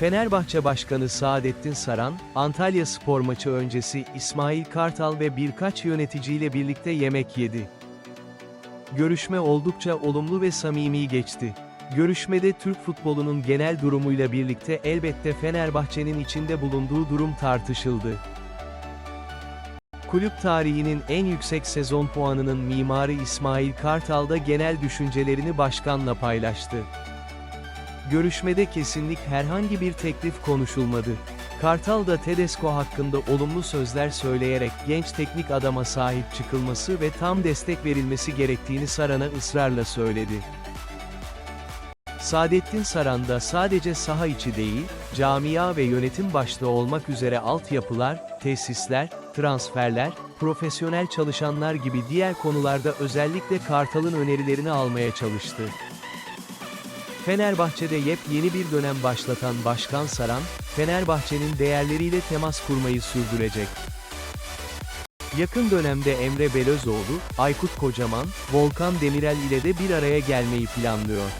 Fenerbahçe Başkanı Saadettin Saran, Antalya spor maçı öncesi İsmail Kartal ve birkaç yöneticiyle birlikte yemek yedi. Görüşme oldukça olumlu ve samimi geçti. Görüşmede Türk futbolunun genel durumuyla birlikte elbette Fenerbahçe'nin içinde bulunduğu durum tartışıldı. Kulüp tarihinin en yüksek sezon puanının mimarı İsmail Kartal da genel düşüncelerini başkanla paylaştı. Görüşmede kesinlik herhangi bir teklif konuşulmadı. Kartal da Tedesco hakkında olumlu sözler söyleyerek genç teknik adama sahip çıkılması ve tam destek verilmesi gerektiğini Saran'a ısrarla söyledi. Saadettin Saran da sadece saha içi değil, camia ve yönetim başta olmak üzere altyapılar, tesisler, transferler, profesyonel çalışanlar gibi diğer konularda özellikle Kartal'ın önerilerini almaya çalıştı. Fenerbahçe'de yepyeni bir dönem başlatan Başkan Saran, Fenerbahçe'nin değerleriyle temas kurmayı sürdürecek. Yakın dönemde Emre Belözoğlu, Aykut Kocaman, Volkan Demirel ile de bir araya gelmeyi planlıyor.